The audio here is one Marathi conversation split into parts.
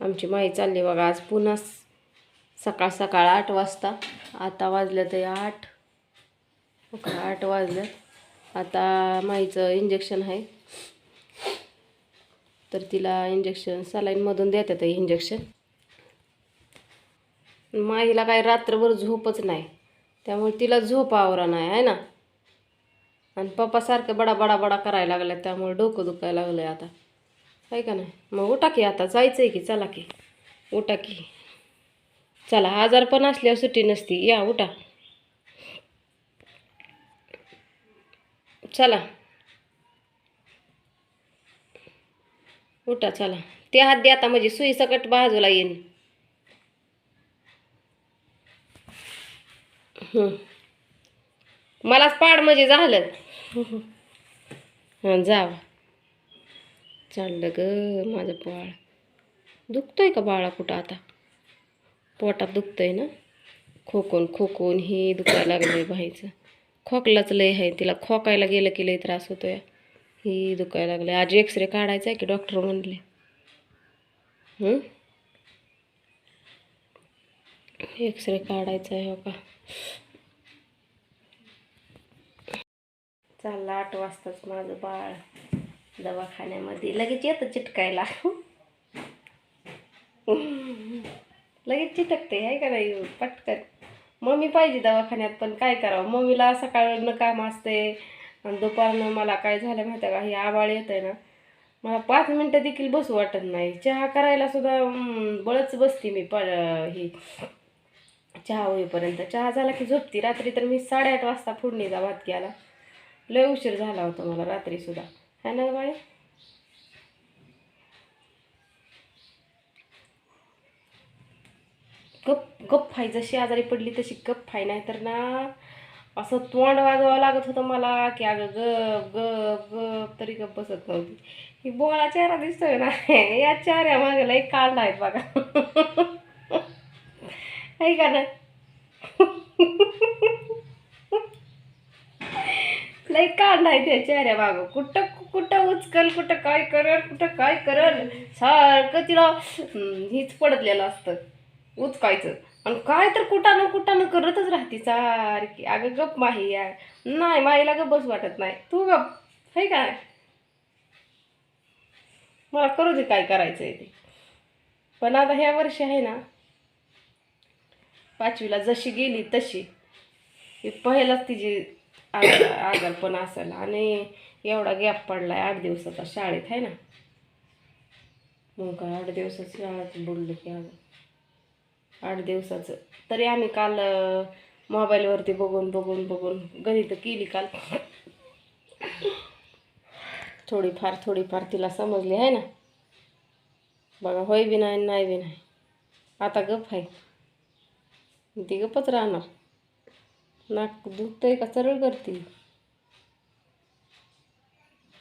आमची माई चालली बघा आज पुन्हा सकाळ सकाळ आठ वाजता. आता वाजलं ते आठ. आठ वाजलं. आता माईचं इंजेक्शन आहे. तर तिला इंजेक्शन सलाईनमधून देतात हे इंजेक्शन माईला काय रात्रभर झोपच नाही. त्यामुळे तिला झोप आवरा नाही आहे ना? आणि पप्पासारखं बडा बडा बडा करायला लागला त्यामुळे डोकं दुखायला लागलंय आता. आहे का नाही? मग उठा की आता जायचं आहे की चला की. उठा की. चला आजार पण असल्यावर सुट्टी नसती. या उठा. चला. उठा चला. ते हात दे आता म्हणजे सुई सकट बाजूला येईन. मलाच पाड म्हणजे झालं. हां जाव. चाललं ग माझं बाळ. दुखतोय का बाळा कुठं आता? पोटात दुखतंय ना? खोकून खोकून हे दुखायला आहे बाईचं. खोकलाच लय आहे तिला खोकायला गेलं की लय त्रास होतोय. ही दुखायला लागलं आहे आजी एक्सरे काढायचा आहे की डॉक्टर म्हणले? एक्सरे काढायचा आहे हो का? चालला आठ वाजताच माझं बाळ. दवाखान्यामध्ये. लगेच येतं चिटकायला. लगेच चिटकते आहे का नाही? पटकन. मम्मी पाहिजे दवाखान्यात पण काय करावं? मम्मीला सकाळनं काम असते आणि दुपारनं मला काय झालं माहिती आहे का? हे आबाळ येत आहे ना. मला पाच मिनटं देखील बसू वाटत नाही. चहा करायला सुद्धा बळच बसते मी प ही. चहा होईपर्यंत. चहा झाला की झोपती. रात्री तर मी साडेआठ वाजता फोडणीचा भात घ्यायला लय उशीर झाला होता मला रात्रीसुद्धा है ना बाळे गप गप फाय जशी आजारी पडली तशी गप फाय नाही तर ना असं तोंड वाजवावं लागत होतं मला की अगं गप गप गप तरी गप बसत नव्हती. ही बोळा चेहरा दिसतोय ना या चेहऱ्या मागे एक कांड आहेत बघा. आहे का ना. लई काढलाय त्या चेहऱ्या मागं कुठं कुठं उचकल कुठं काय करल कुठं काय करल. सारखं तिला हीच पडतलेलं असतं. उचकायचं. आणि काय तर कुटानं कुटानं करतच राहते सारखी. अगं गप माही या नाही माईला गप बस वाटत नाही. तू गप. आहे काय मला करू दे काय करायचं आहे ते. पण आता ह्या वर्षी आहे ना पाचवीला जशी गेली तशी. पहिलाच तिची आजार पण असेल. आणि एवढा गॅप पडलाय आठ दिवसाचा शाळेत आहे ना? मग काय आठ दिवसाचं शाळेत बोललं की अगं आठ दिवसाचं. तरी आम्ही काल मोबाईलवरती बघून बघून बघून गणित केली काल. थोडीफार थोडीफार तिला समजली आहे ना? बघा होय बी नाही नाही बी नाही. आता गप आहे ती गपच राहणार. नाक दुखतंय का? सरळ करते.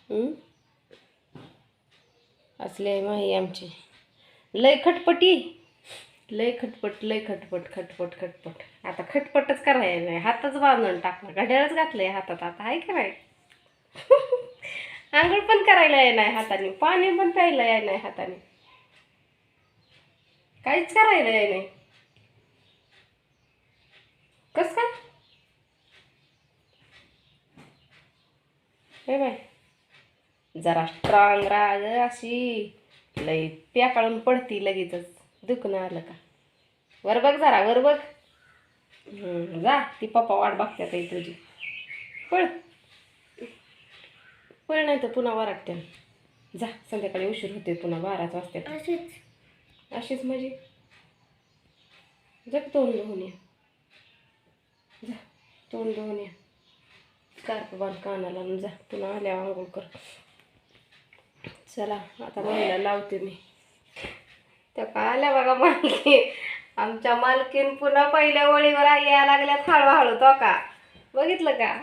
असले असली आहे माही आमची. लय खटपटी. लय खटपट लय खटपट खटपट खटपट. आता खटपटच करायला नाही. हातच बांधून टाकला. घड्याळच घातलंय हातात. आता आहे का नाही? आंघोळ पण करायला आहे नाही हाताने. पाणी पण प्यायला आहे नाही हाताने. काहीच करायला आहे नाही. कस काय? हे बाय. जरा स्ट्रॉंग राहा ग अशी. लई प्याकाळून पडती लगेचच. दुखणं आलं का? वर बघ जरा वर बघ. जा. ती पप्पा वाट बघत्यात आहे तुझी. पळ. पळ नाही तर पुन्हा वराटत्या जा संध्याकाळी उशीर होते पुन्हा बाराच वाजता अशीच. अशीच म्हणजे जग तोंड धुवून या. जा तोंड धुवून या. स्कार्फ बांध कानाला आणि जा पुन्हा आल्यावर आंघोळ कर. चला आता महिला लावते मी. त्या का आल्या बघा मालकी. आमच्या मालकीन पुन्हा पहिल्या ओळीवर यायला लागल्यात हळूहळू तो का? बघितलं का?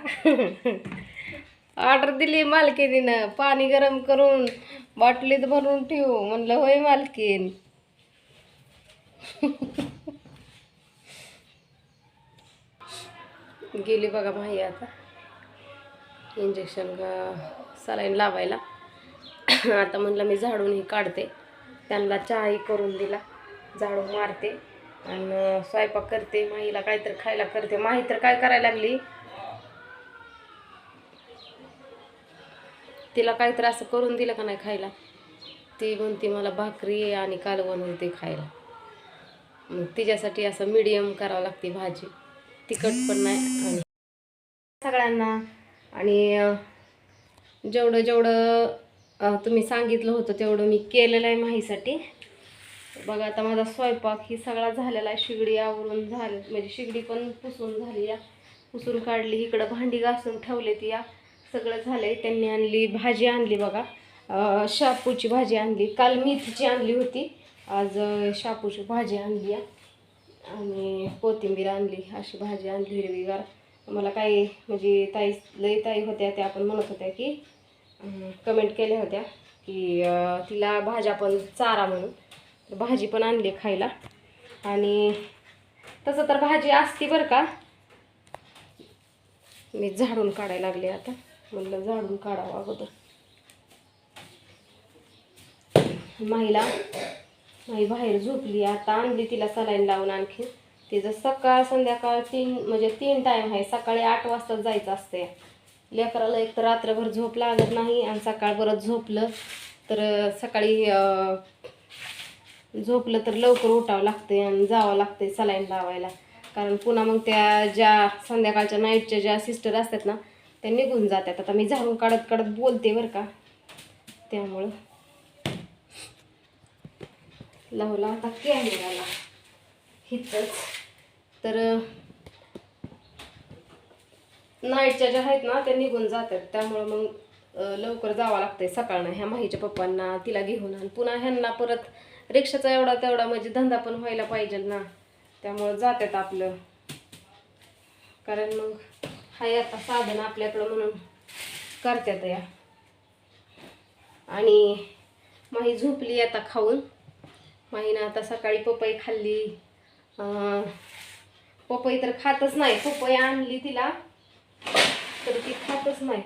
ऑर्डर दिली मालकीनीनं. पाणी गरम करून बाटलीत भरून ठेवू म्हणलं होय मालकीन. गेली बघा माही आता. इंजेक्शन सलाईन लावायला. आता म्हणलं मी झाडूनही काढते. त्यांना चहाही करून दिला. झाडू मारते. आणि स्वयंपाक करते. माहीला काहीतरी खायला करते. माही तर काय करायला लागली? तिला काहीतरी असं करून दिलं का नाही खायला? ती म्हणते मला भाकरी आणि कालवण होते खायला. मग तिच्यासाठी असं मीडियम करावं लागते भाजी. तिखट पण नाही. आणि सगळ्यांना आणि जेवढं जेवढं तुम्ही सांगितलं होतं तेवढं मी केलेलं आहे माहीसाठी. बघा आता माझा स्वयंपाक ही सगळा झालेला आहे. शिगडी आवरून झाली म्हणजे शिगडी पण पुसून झाली या. पुसून काढली इकडं भांडी घासून ठेवले ती या. सगळं झालंय. त्यांनी आणली भाजी आणली बघा. शापूची भाजी आणली. काल मेथीची आणली होती. आज शापूची भाजी आणली या. आणि कोथिंबीर आणली अशी भाजी आणली हिरवीगार. मला काही म्हणजे ताई लई ताई होत्या त्या पण म्हणत होत्या की कमेंट केल्या होत्या की तिला भाज्या पण चारा म्हणून. तर भाजी पण आणली खायला. आणि तसं तर भाजी असती बरं का. मी झाडून काढायला लागले आता. म्हणलं झाडून काढावं अगोदर. महिला माई बाहेर झोपली. आता आणली तिला सलाईन लावून आणखी तिचं सकाळ संध्याकाळ तीन म्हणजे तीन टाईम आहे सकाळी आठ वाजता जायचं असते लेकराला एक तर रात्रभर झोप लागत नाही आणि सकाळ परत झोपलं तर सकाळी झोपलं तर लवकर उठावं लागते आणि जावं लागते सलाईन लावायला. कारण पुन्हा मग त्या ज्या संध्याकाळच्या नाईटच्या ज्या सिस्टर असतात ना त्या निघून जातात. आता मी झाडून काढत काढत बोलते बरं का. त्यामुळं. लावला आता कॅमेराला हिथंच तर नाईटच्या ज्या आहेत ना त्या निघून जातात. त्यामुळं मग लवकर जावं लागतंय सकाळनं. ह्या माहीच्या पप्पांना तिला घेऊन आणि पुन्हा ह्यांना परत रिक्षाचा एवढा तेवढा म्हणजे धंदा पण व्हायला पाहिजे ना. त्यामुळं जातात आपलं. कारण मग हाय आता साधन आपल्याकडं म्हणून करतात या. आणि माही झोपली आता खाऊन. माहीनं आता सकाळी पपई खाल्ली. पपई तर खातच नाही. पपई आणली तिला तर ती खातच नाही.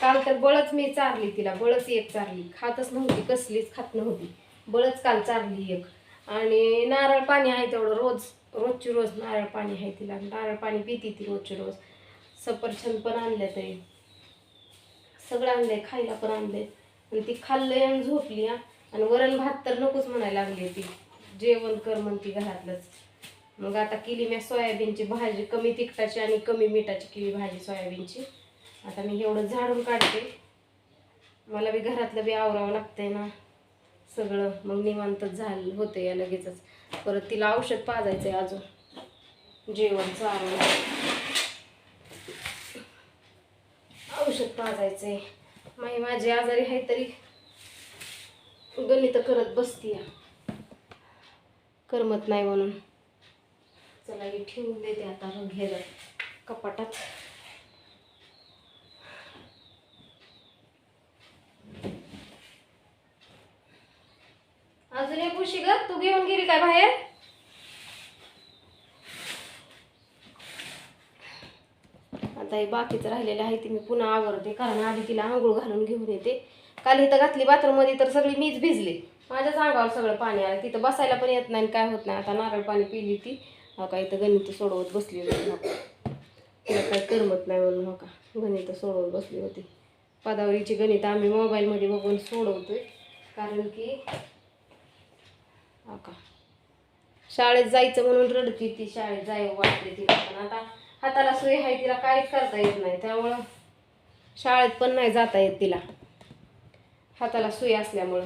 काल तर बळच मी चारली तिला बळच एक चारली. खातच नव्हती कसलीच खात नव्हती. बळच काल चारली एक. आणि नारळ पाणी आहे तेवढं रोज रोजची रोज नारळ पाणी आहे तिला. नारळ पाणी पिती ती रोजची रोज. सफरचंद पण आणले ते. सगळं आणलंय खायला पण आणलंय आणि ती खाल्लंय आणि झोपली आणि वरण भात तर नकोच म्हणायला लागली ती. जेवण कर म्हणती घरातलंच. मग आता केली मी सोयाबीनची भाजी कमी तिखटाची आणि कमी मिठाची केली भाजी सोयाबीनची. आता मी एवढं झाडून काढते. मला बी घरातलं बी आवरावं लागतंय ना सगळं. मग निवांतच झालं होतं या लगेचच. परत तिला औषध पाजायचं आहे अजून. जेवण चारून औषध पाजायचं आहे माही माझी आजारी आहे तरी गणित करत बसती करमत नाही म्हणून. चला हे ठेवून देते आता घेर. कपाटात. अजून एक उशी ग. तू घेऊन गेली काय बाहेर? आता हे बाकीचं राहिलेलं आहे ते मी पुन्हा आवरते. कारण आधी तिला आंघोळ घालून घेऊन येते. काल इथं घातली बाथरूममध्ये तर सगळी मीच भिजली. माझ्याच अंगावर सगळं पाणी आलं. तिथं बसायला पण येत नाही काय होत नाही. आता नारळ पाणी पिली ती. हो का इथं गणित सोडवत बसली होती हो का. तिला काही करमत नाही म्हणून हो का गणित सोडवत बसली होती. पदावरीची गणित आम्ही मोबाईलमध्ये बघून सोडवतो कारण की हो का. शाळेत जायचं म्हणून रडती ती शाळेत जाय वाटते तिला पण आता हाताला सोय आहे तिला काहीच करता येत नाही त्यामुळं शाळेत पण नाही जाता येत तिला. हाताला सुई असल्यामुळं.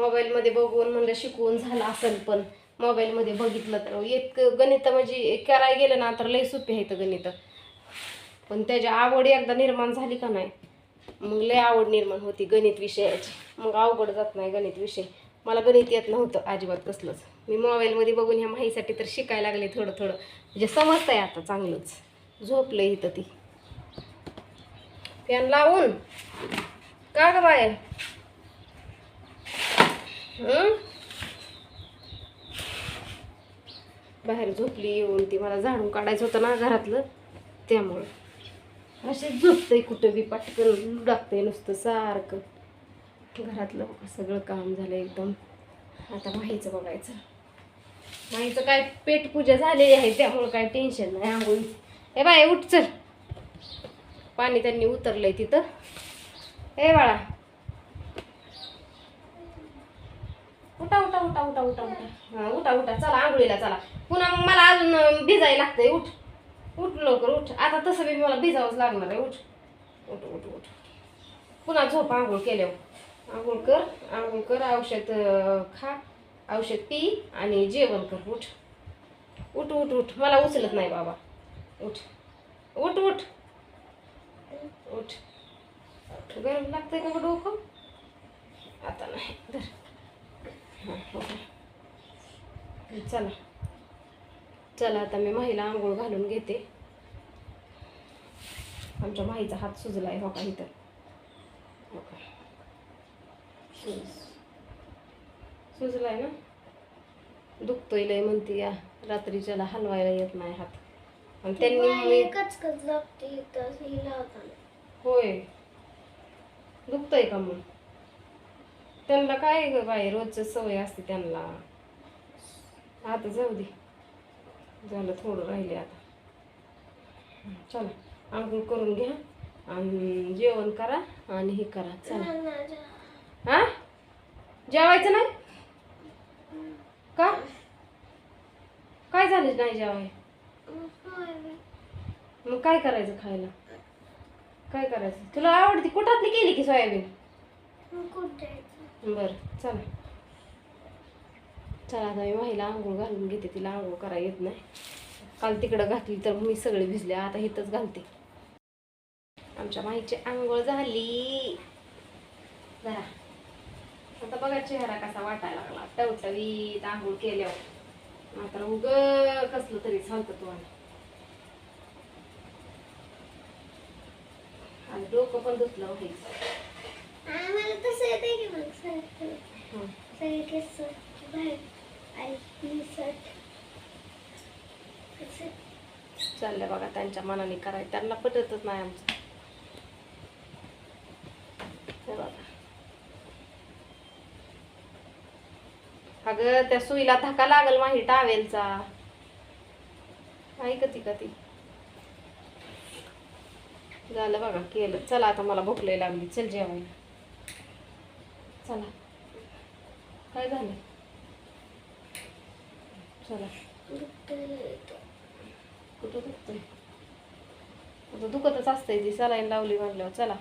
मोबाईलमध्ये बघून म्हणलं शिकवून झालं असेल पण मोबाईलमध्ये बघितलं तर इतकं गणित म्हणजे करायला गेलं ना तर लय आहे आहेत गणित. पण त्याची आवड एकदा निर्माण झाली का नाही मग लय आवड निर्माण होती गणित विषयाची. मग अवघड जात नाही गणित विषय. मला गणित येत नव्हतं अजिबात कसलंच मी मोबाईलमध्ये बघून ह्या माहीसाठी तर शिकायला लागले थोडं थोडं. म्हणजे समजतंय आता चांगलंच. झोपलं इथं ती. फॅन लावून. का गं बाय? हं? बाहेर झोपली येऊन ती मला झाडून काढायचं होतं ना घरातलं त्यामुळं. असे झोपतंय कुठं बी पटकन लागतंय नुसतं सारखं. घरातलं सगळं काम झालं एकदम. आता माहीचं बघायचं. माहीचं काय पेटपूजा झालेली आहे त्यामुळं काय टेन्शन नाही आंघोळी. हे बाय उठ चल. पाणी त्यांनी उतरलंय तिथं. हे बाळा. उठा उठा उठा उठा उठा उठा. हा उठा उठा. चला आंघोळीला चला. पुन्हा मग मला अजून अं, भिजायला लागतंय. उठ. उठ लवकर उठ. आता तसं बी मला भिजावंच लागणार आहे. उठ. उठ उठ उठ. पुन्हा झोप आंघोळ केल्यावर. आंघोळ कर आंघोळ कर. औषध खा. औषध पी आणि जेवण कर. उठ. उठ उठ उठ. मला उचलत नाही बाबा. उठ. उठ उठ. उठ. गरम लागतंय का डोकं? आता नाही. हां, हो. चला. चला आता मी महिला आंघोळ घालून घेते. आमच्या माईचा हात सुजलाय हो का इथं. हो का सुज सुजलाय ना? दुखतोय लय म्हणते या. रात्रीच्याला हलवायला येत नाही हात. आणि त्यांनी कचकच लागते ही होय. दुखतंय का मग? त्यांना काय ग बाई रोजचं सवय असते त्यांना. आता जाऊ दे. झालं थोडं राहिले आता. चला आंघोळ करून घ्या आणि जेवण करा आणि हे करा. चला. हा? जेवायचं नाही? का? काय झालं नाही जेवाय? मग काय करायचं खायला? काय करायचं? तुला आवडते कुठातली केली की सोयाबीन? बरं चला. चला आता मी महिला आंघोळ घालून घेते तिला आंघोळ करा येत नाही. काल तिकडं घातली तर मी सगळे भिजले आता इथंच घालते. आमच्या माईची आंघोळ झाली. जरा आता बघा चेहरा कसा वाटायला लागला. टवटवीत आंघोळ केल्यावर. मात्र उग कसलं तरी चालतं तू आणि डोकं पण धुतलं व्हायचं आम्हाला की मग सर सगळे केस बाहेर चाललंय बघा त्यांच्या मनाने करायचं त्यांना पटतच नाही आमचं. हे बघा. अगं त्या सुईला धक्का लागल माही टावेलचा. ऐकती का ती. झालं बघा केलं. चला आता मला भूक लागली. चल जेवायला. चला. काय झालं? चला. दुखतंय? कुठं दुखतंय दुखतच असतंय ती सलाईन लावली म्हणल्यावर. चला.